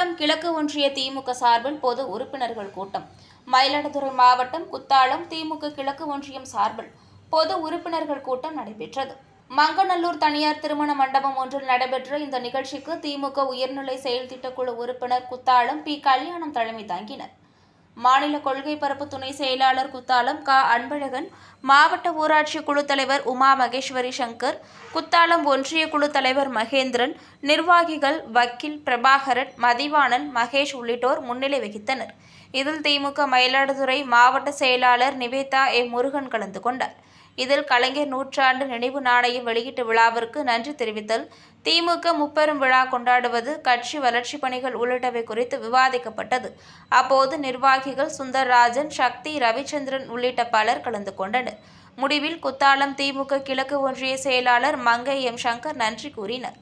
மற்றும் கிழக்கு ஒன்றிய திமுக சார்பில் பொது உறுப்பினர்கள் கூட்டம். மயிலாடுதுறை மாவட்டம் குத்தாலம் திமுக கிழக்கு ஒன்றியம் சார்பில் பொது உறுப்பினர்கள் கூட்டம் நடைபெற்றது. மங்கநல்லூர் தனியார் திருமண மண்டபம் ஒன்றில் நடைபெற்ற இந்த நிகழ்ச்சிக்கு திமுக உயர்நிலை செயல் திட்டக்குழு உறுப்பினர் குத்தாலம் பி. கல்யாணம் தலைமை தாங்கினர். மாநில கொள்கை பரப்பு துணை செயலாளர் குத்தாலம் க. அன்பழகன் மாவட்ட ஊராட்சி குழு தலைவர் உமா மகேஸ்வரி சங்கர் குத்தாலம் ஒன்றிய குழு தலைவர் மகேந்திரன் நிர்வாகிகள் வக்கீல் பிரபாகரன் மதிவாணன் மகேஷ் உள்ளிட்டோர் முன்னிலை வகித்தனர். இதில் திமுக மயிலாடுதுறை மாவட்ட செயலாளர் நிவேதா ஏ. முருகன் கலந்து கொண்டார். இதில் கலைஞர் நூற்றாண்டு நினைவு நாணயம் வெளியீட்டு விழாவிற்கு நன்றி தெரிவித்தல் திமுக முப்பெரும் விழா கொண்டாடுவது கட்சி வளர்ச்சி பணிகள் உள்ளிட்டவை குறித்து விவாதிக்கப்பட்டது. அப்போது நிர்வாகிகள் சுந்தர்ராஜன் சக்தி ரவிச்சந்திரன் உள்ளிட்ட பலர் கலந்து கொண்டனர். முடிவில் குத்தாலம் திமுக கிழக்கு ஒன்றிய செயலாளர் மங்கை எம். சங்கர் நன்றி கூறினர்.